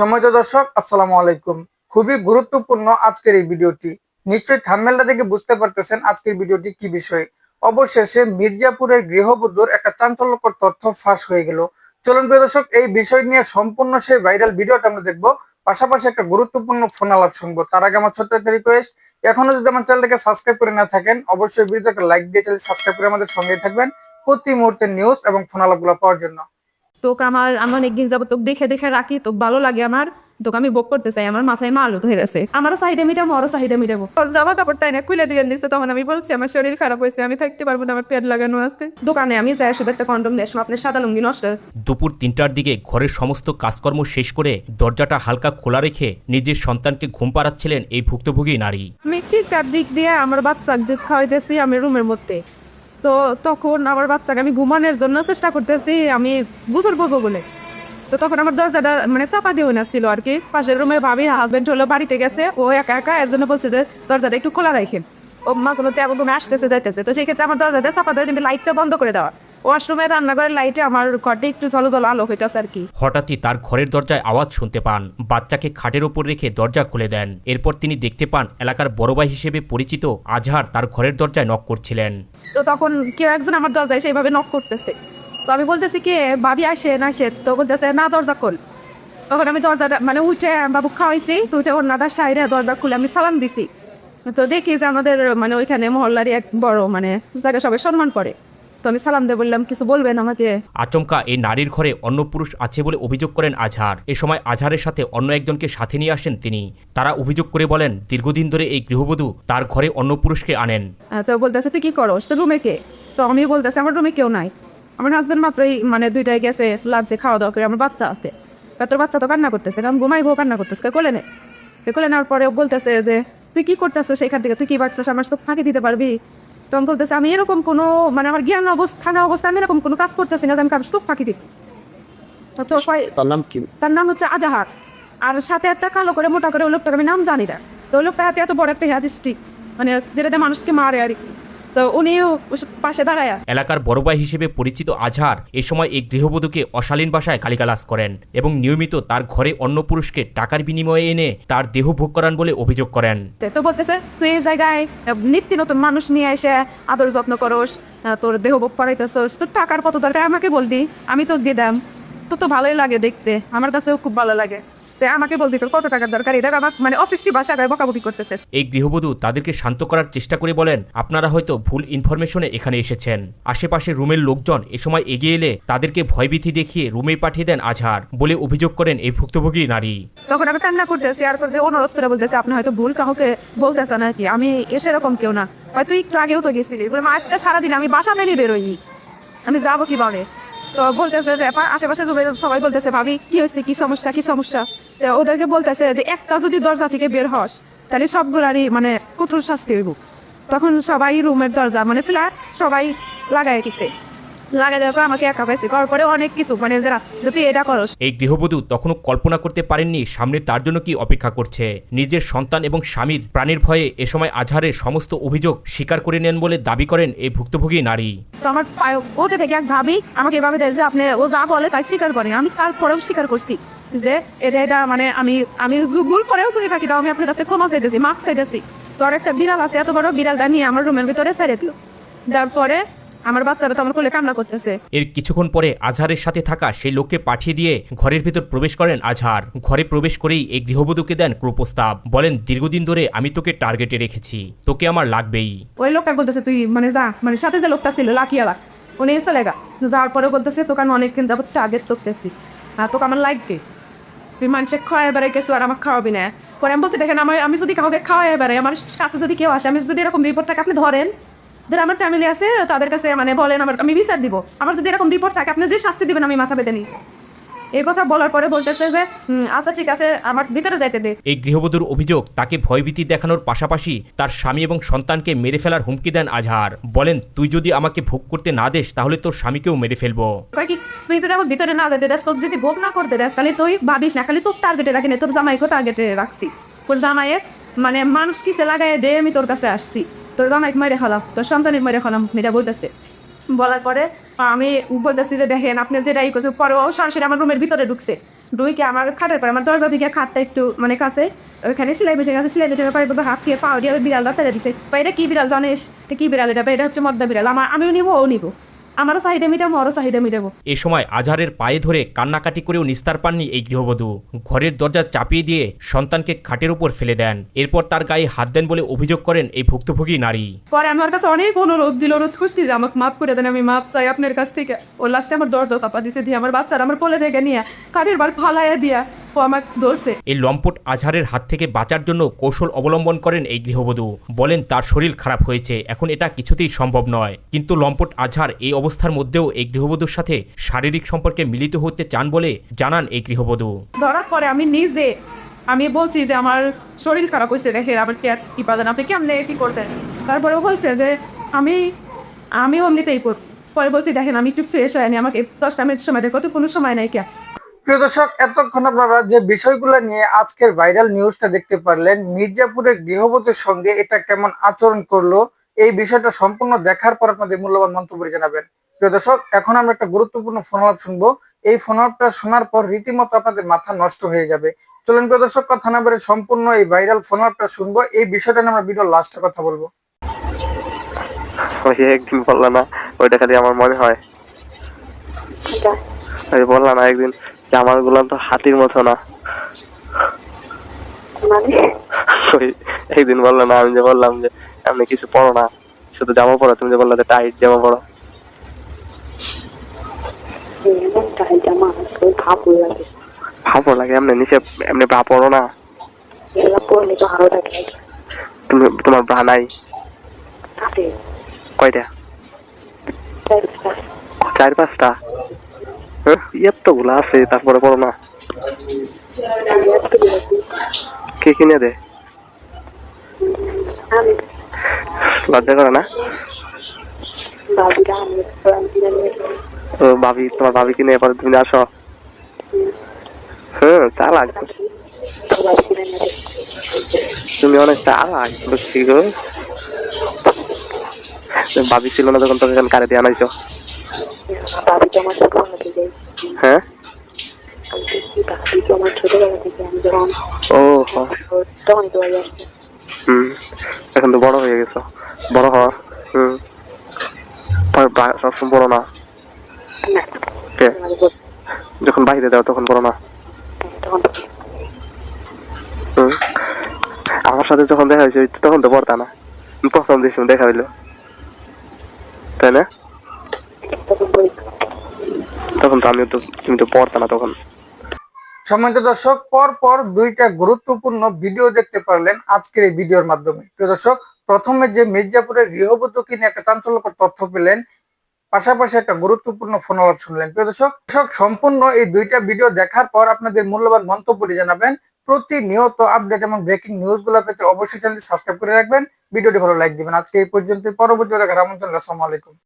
সম্মানিত দর্শক, আসসালামু আলাইকুম। খুবই গুরুত্বপূর্ণ আজকের এই ভিডিওটি। নিশ্চয়ই থাম্বনেলটা থেকে বুঝতে পারতেছেন আজকের ভিডিওটি কি বিষয়ে। অবশেষে মির্জাপুরের গৃহবধূর একটা চাঞ্চল্যকর তথ্য ফাঁস হয়ে গেল। চলুন প্রিয় দর্শক, এই বিষয় নিয়ে সম্পূর্ণ সেই ভাইরাল ভিডিওটা আমরা দেখব। পাশাপাশি একটা গুরুত্বপূর্ণ ফোন আলাপ শুনব। তার আগে আমার ছোট্ট একটা রিকোয়েস্ট এখনও যদি আমার চ্যানেলটাকে সাবস্ক্রাইব করে না থাকেন, অবশ্যই ভিডিওটাকে লাইক দিয়ে চ্যানেল সাবস্ক্রাইব করে আমাদের সঙ্গে থাকবেন প্রতি মুহূর্তে নিউজ এবং ফোন আলাপগুলো পাওয়ার জন্য। তোকে আমার আমি অনেকদিন যাব তোকে দেখে দেখে রাখি তোকে ভালো লাগে আমার তোকে আমি বক করতে চাই আমার মাথায় মা মাল হয়ে গেছে। আমারও চাহিদা মিটাবো আরও চাহিদা মিটাবো। জামা কাপড়টা এনে খুলে দিয়ে দিচ্ছে তখন আমি বলছি আমার শরীর খারাপ হয়েছে আমি থাকতে পারব না আমার পেট লাগানো আছে। দোকানে আমি যাই শুধু একটা কন্ডম আসলাম আপনার সাদা লুঙ্গি নষ্ট। দুপুর তিনটার দিকে ঘরের সমস্ত কাজকর্ম শেষ করে দরজাটা হালকা খোলা রেখে নিজের সন্তানকে ঘুম পাড়াচ্ছিলেন এই ভুক্তভোগী নারী। আমি ঠিকঠাক দিক দিয়ে আমার বাচ্চা দুধ খাওয়াইতেছি আমি রুমের মধ্যে। তো তখন আমার বাচ্চাকে আমি ঘুমানোর জন্য চেষ্টা করতেছি, আমি গোসল করব বলে। তো তখন আমার দরজাটা মানে চাপা দিয়ে না ছিল আর কি। পাশের রুমে ভাবি হাজবেন্ড হলো বাড়িতে গেছে, ও একা একা, এর জন্য বলছে যে দরজাটা একটু খোলা রাখেন। ও মাঝে মধ্যে আমার রুমে আসতেছে, যাইতেছে। তো সেই ক্ষেত্রে আমার দরজাটা চাপা দিয়ে কিন্তু লাইটটা বন্ধ করে দেওয়া। ওয়াশরুমে রান্নাঘরের লাইটে আমার ঘরটা একটু জলো জলো আলো হইতেছে আর কি। হঠাৎই তার ঘরের দরজায় আওয়াজ শুনতে পান। বাচ্চাকে খাটের ওপর রেখে দরজা খুলে দেন। এরপর তিনি দেখতে পান, এলাকার বড় ভাই হিসেবে পরিচিত আজহার তার ঘরের দরজায় নক করছিলেন। তো তখন কেউ একজন আমার দরজায় সেইভাবে নক করতেছে। তো আমি বলতেছি, কে? ভাবি আসে না আসে? তো বলতেছে, না, দরজা খোল। তখন আমি দরজাটা মানে উঠে বাবু খাওয়াইছি, তো উঠে ওর নাদার সাইরে দরজা খুলে আমি সালাম দিছি। তো দেখি যে আমাদের মানে ওইখানে মহল্লারই এক বড় মানে যাকে সবাই সম্মান করে। তো আমি সালাম দিয়ে বললাম কিছু বলবেন আমাকে? আচমকা এই নারীর ঘরে অন্য পুরুষ আছে বলে অভিযোগ করেন আজহার। এ সময় আজহারের সাথে অন্য একজনকে সাথে নিয়ে আসেন তিনি। তারা অভিযোগ করে বলেন দীর্ঘদিন ধরে এই গৃহবধূ তার ঘরে অন্য পুরুষকে আনেন। তো বলতেছে তুই কি করস তো রুমে কে? তো আমি বলতেছি আমার রুমে কেউ নাই। আমার হাজব্যান্ড মাত্রই মানে দুইটায় গেছে লাঞ্চে খাওয়া দাওয়া করে। আমার বাচ্চা আছে। তোর বাচ্চা তো কান্না করতেছে। কারণ ঘুমাইবো কান্না করতেছে। কোলে নে কোলে নেওয়ার পরে বলতেছে যে তুই কি করতেছো সেখান থেকে? তুই কি বাচ্চা আমার চোখ ফাঁকি দিতে পারবি? তখন বলতেছে আমি এরকম কোনো মানে আমার জ্ঞান অবস্থা না অবস্থা আমি এরকম কোনো কাজ করতেছি না যে আমি কারও চোখ ফাঁকি দিব। তো তো তার নাম কি? তার নাম হচ্ছে আজাহার। আর সাথে একটা কালো করে মোটা করে ওই লোকটাকে আমি নাম জানি না। তো ওই লোকটা হাতে এত বড় একটা হ্যাজিস্টিক মানে যেটাতে মানুষকে মারে আর কি। তো উনিও পাশে দাঁড়ায় আছে এলাকার বড় ভাই হিসেবে পরিচিত আজহার এ সময় এই গৃহবধূকে অশালীন ভাষায় গালিগালাজ করেন এবং নিয়মিত তার ঘরে অন্য পুরুষকে টাকার বিনিময়ে এনে তার দেহ ভোগ করান বলে অভিযোগ করেন। তো বলতেছে তুই এই জায়গায় নিত্য নতুন মানুষ নিয়ে এসে আদর যত্ন করস তোর দেহ ভোগ করাইতেছস তোর টাকার কত দরকার? আমাকে বলবি আমি তো দিয়ে দাম। তো তো ভালোই লাগে দেখতে আমার কাছেও খুব ভালো লাগে। তো আমাকে বলবি তোর কত টাকার দরকার? এটা আমার মানে অসৃষ্টি ভাষায় বকাবকি করতেছে। এই গৃহবধূ তাদেরকে শান্ত করার চেষ্টা করে বলেন আপনারা হয়তো ভুল ইনফরমেশনে এখানে এসেছেন। আশেপাশে রুমের লোকজন এ সময় এগিয়ে এলে তাদেরকে ভয়ভীতি দেখিয়ে রুমে পাঠিয়ে দেন আজহার বলে অভিযোগ করেন এই ভুক্তভোগী নারী। তখন আমি কান্না করতেছি আর করতে অনুরোধ করে বলতেছে আপনি হয়তো ভুল কাউকে বলতেছে নাকি? আমি এসে এরকম কেউ না। হয়তো একটু আগেও তো গেছিলি। আজকে সারাদিন আমি বাসা মেলে বেরোইনি আমি যাব কীভাবে? তো বলতেছে যে আশেপাশে সবাই- বলতেছে, ভাবি, কি হয়েছে? কি সমস্যা? কি সমস্যা? তো ওদেরকে বলতেছে যে, একটা যদি দরজা থেকে বের হস, তাহলে সবগুলারই মানে কঠোর শাস্তি হইব। তখন সবাই রুমের দরজা মানে ফ্ল্যাট সবাই লাগাই গেছে লাগাই দেওয়ার আমাকে একা পাইছে। করার পরে অনেক কিছু মানে যদি এটা করস এই গৃহবধূ তখনও কল্পনা করতে পারেননি সামনে তার জন্য কি অপেক্ষা করছে। নিজের সন্তান এবং স্বামীর প্রাণের ভয়ে এ সময় আজহারের সমস্ত অভিযোগ স্বীকার করে নেন বলে দাবি করেন এই ভুক্তভোগী নারী। তো আমার পায়ে- ওতে থেকে এক ভাবি আমাকে এভাবে দেয় যে আপনি ও যা বলে তাই স্বীকার করে আমি তারপরেও স্বীকার করছি যে এটা এটা মানে আমি আমি জু- ভুল করেও যদি থাকি তাও আমি আপনার কাছে ক্ষমা চাইতেছি মাস্ক চাইতেছি। তো আর একটা বিড়াল আছে এত বড় বিড়ালটা নিয়ে আমার রুমের ভিতরে ছেড়ে দিল। তারপরে আমার বাচ্চারা তো আমার কোলে কান্না করতেছে। এর কিছুক্ষণ পরে আজহারের সাথে থাকা সেই লোককে পাঠিয়ে দিয়ে ঘরের ভিতর প্রবেশ করেন আজহার। ঘরে প্রবেশ করেই এই গৃহবধূকে দেন কুপ্রস্তাব বলেন দীর্ঘদিন ধরে আমি তোকে টার্গেটে রেখেছি। তোকে আমার লাগবেই। ওই লোকটা বলতেছে তুই মানে যা মানে সাথে যে লোকটা ছিল লাকিয়ালা উনি এসে গা। যাওয়ার পরে বলতেছে তোকে আমি অনেকদিন যাবত টার্গেট করতেছি। আর তোকে আমার লাগবে। তুই মানুষে খাওয়াই বেড়াই গেছো আর আমাকে খাওয়াবি না। পরে আমি বলছি দেখেন আমার আমি যদি কাউকে খাওয়াই বেড়াই আমার কাছে যদি কেউ আসে আমি যদি এরকম রিপোর্ট থাকে আপনি ধরেন ধর আমার ফ্যামিলি আছে তাদের কাছে মানে বলেন আমার আমি বিচার দিব। আমার যদি এরকম রিপোর্ট থাকে আপনি যে শাস্তি দিবেন আমি মাথা বেঁধে নিই। এই কথা বলার পরে বলতেছে যে আচ্ছা ঠিক আছে আমার ভিতরে যাইতে দে। এই গৃহবধূর অভিযোগ তাকে ভয়ভীতি দেখানোর পাশাপাশি তার স্বামী এবং সন্তানকে মেরে ফেলার হুমকি দেন আজহার। বলেন তুই যদি আমাকে ভোগ করতে না দেস তাহলে তোর স্বামীকেও মেরে ফেলব। কি তুই যদি আমার ভিতরে না দিতে দেস তোর যদি ভোগ না করতে দেস তাহলে তুই ভাবিস না খালি তোর টার্গেটে রাখি না তোর জামাইকেও টার্গেটে রাখছি। তোর জামাইয়ে মানে মানুষ কিসে লাগাই দে আমি তোর কাছে আসছি। তোর জামাইক মাইরে খালাম, তোর সন্তানিক মাইরে খালাম মেয়েটা বলতেছে। বলার পরে, আমি বলতেছি যে দেখেন, আপনি যেটা ই করছে পরে, ও সরাসরি আমার রুমের ভিতরে ঢুকছে। ঢুকে আমার খাটের পরে, আমার দরজা থেকে খাটটা একটু মানে কাছে ওখানে সেলাই বসে গেছে, সেলাই বসে পরে হাত দিয়ে পাও দিয়ে বিড়ালটা ফেলে দিছে। বা এটা কি বিড়াল জানিস? এটা কি বিড়াল? এটা এটা হচ্ছে মদ্দা বিড়াল। আমার, আমিও নিবো, ও নিবো। আমারও চাহিদা মিটাবো ওরও চাহিদা মিটাবো। এ সময় আজহারের পায়ে ধরে কান্নাকাটি করেও নিস্তার পাননি এই গৃহবধূ। ঘরের দরজা চাপিয়ে দিয়ে সন্তানকে খাটের উপর ফেলে দেন। এরপর তার গায়ে হাত দেন বলে অভিযোগ করেন এই ভুক্তভোগী নারী। পরে আমার কাছে অনেক অনুরোধ দিল অনুরোধ খুঁজছি যে আমাকে মাফ করে দেন আমি মাপ চাই আপনার কাছ থেকে। ও লাস্টে আমার দরজা চাপা দিছে দিয়ে আমার বাচ্চারা আমার কোলে থেকে নিয়ে কাঠের বার ফালাইয়া দিয়া আমাকে ধরছে। এই লম্পট আজহারের হাত থেকে বাঁচার জন্য কৌশল অবলম্বন করেন এই গৃহবধূ। বলেন তার শরীর খারাপ হয়েছে এখন এটা কিছুতেই সম্ভব নয়। কিন্তু লম্পট আজহার এই অবস্থার মধ্যেও এই গৃহবধূর সাথে শারীরিক সম্পর্কে মিলিত হতে চান বলে জানান এই গৃহবধূ। ধরার পরে আমি নিজে আমি বলছি যে আমার শরীর খারাপ হয়েছে দেখে আবার কি আর কি পাবেন আপনি কেমনে কি করতেন? তারপরে বলছে যে আমি আমিও এমনিতেই পরে বলছি দেখেন আমি একটু ফ্রেশ হয়নি আমাকে দশটা মিনিট সময় দেখো তো কোনো সময় নাই কে? প্রিয় দর্শক এতক্ষণ আপনারা যে বিষয়গুলো নিয়ে আজকের ভাইরাল নিউজটা দেখতে পারলেন মির্জাপুরের গৃহবধূর সঙ্গে এটা কেমন আচরণ করল এই বিষয়টা সম্পূর্ণ দেখার পর আপনাদের মূল্যবান মন্তব্য জানাবেন। প্রিয় দর্শক এখন আমরা একটা গুরুত্বপূর্ণ ফোন আলাপ শুনব। এই ফোন আলাপটা শোনার পর রীতিমতো আপনাদের মাথা নষ্ট হয়ে যাবে। চলুন প্রিয় দর্শক কথা না বেড়ে সম্পূর্ণ এই ভাইরাল ফোন আলাপটা শুনব। এই বিষয়টা নিয়ে আমরা ভিডিও লাস্টে কথা বলব। ওই একদিন বললা না ওইটা খালি আমার মনে হয়। বললা না একদিন আমার গুলাম তো হাতির মতো না। ওই একদিন বললা না আমি যে বললাম যে এমনি কিছু পড়ো না শুধু জামা পড়ো। তুমি যে বললা যে টাইট জামা পড়ো। ভাপড় লাগে। এমনি নিচে এমনি ভা পড়ো না। তুমি তোমার ভা নাই? কয়টা? চার পাঁচটা? এতগুলা আছে, তারপরে পড়ো না। কে কিনে দে? লজ্জা করে না? ও, ভাবি, তোমার ভাবি কিনে, এরপরে তুমি আসো। হ্যাঁ তা লাগবে তুমি অনেক চালাক, বুঝছি গো। ভাবি ছিল না যখন তোকে কারে দিয়ে আনাইছো। হ্যাঁ? ও হ তখন তো বাড়ি আসছে হুম, এখন তো বড় হয়ে গেছো। বড় হ হুম। সবসময় বড় না? যখন বাইরে দাও তখন বড় না? আমার সাথে যখন দেখা হয়েছে তখন তো পড়তা না। প্রথম দিন দেখা হইল। তাই না? তখন তো আমিও তো তুমি তো পড়তা না তখন। সম্মানিত দর্শক পর পর দুইটা গুরুত্বপূর্ণ ভিডিও দেখতে পারলেন আজকের এই ভিডিওর মাধ্যমে। প্রিয় দর্শক, প্রথমে যে মির্জাপুরের গৃহবধূকে নিয়ে একটা চাঞ্চল্যকর তথ্য পেলেন, পাশাপাশি একটা গুরুত্বপূর্ণ ফোন আলাপ শুনলেন। প্রিয় দর্শক দর্শক, সম্পূর্ণ এই দুইটা ভিডিও দেখার পর আপনাদের মূল্যবান মন্তব্যটি জানাবেন। প্রতিনিয়ত আপডেট এবং ব্রেকিং নিউজগুলো পেতে অবশ্যই চ্যানেলটি সাবস্ক্রাইব করে রাখবেন। ভিডিওটি ভালো লাইক দিবেন। আজকে এই পর্যন্ত পরবর্তী দেখার আমন্ত্রণ আসসালামু আলাইকুম।